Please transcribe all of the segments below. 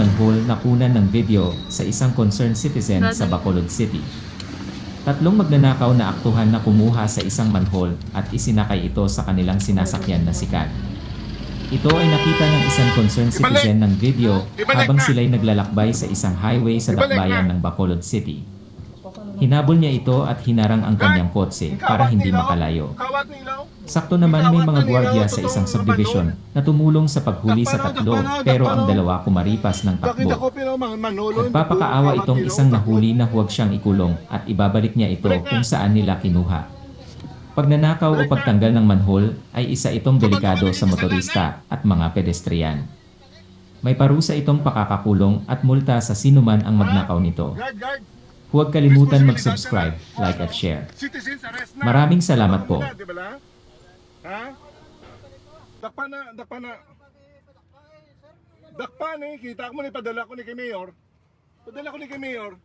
manhole na kunan ng video sa isang concerned citizen sa Bacolod City. Tatlong magnanakaw na aktuhan na kumuha sa isang manhole at isinakay ito sa kanilang sinasakyan na sikat. Ito ay nakita ng isang concerned citizen ng video habang sila'y naglalakbay sa isang highway sa dakbayan ng Bacolod City. Hinabol niya ito at hinarang ang kanyang kotse para hindi makalayo. Sakto naman may mga gwardiya sa isang subdivision na tumulong sa paghuli sa tatlo pero ang dalawa kumaripas ng takbo. Nagpapakaawa itong isang nahuli na huwag siyang ikulong at ibabalik niya ito kung saan nila kinuha. Pagnanakaw o pagtanggal ng manhole ay isa itong delikado sa motorista at mga pedestrian. May parusa itong pakakakulong at multa sa sinuman ang magnakaw nito. Huwag kalimutan mag-subscribe, like at share. Na. Maraming salamat po. Dakpa na, dakpa na. Dakpa ni, kita mo ni padala ko ni kay Mayor. Padala ko ni kay Mayor.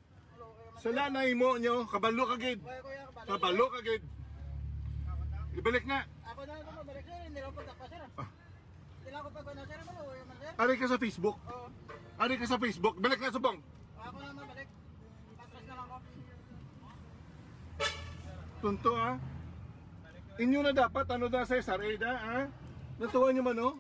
Sa lanay mo nyo, kabalo kagid. Kabalo kagid. Ibalik na. Ako na naman balik sir, hindi lang po takpa sir. Hindi lang ako pag ano sir, sir. Ari ka sa Facebook. Ari ka sa Facebook. Balik na subong. Ako na naman Tunto ah. Inyo na dapat ano da sa SRA da ha? Natuwa nyo man oh.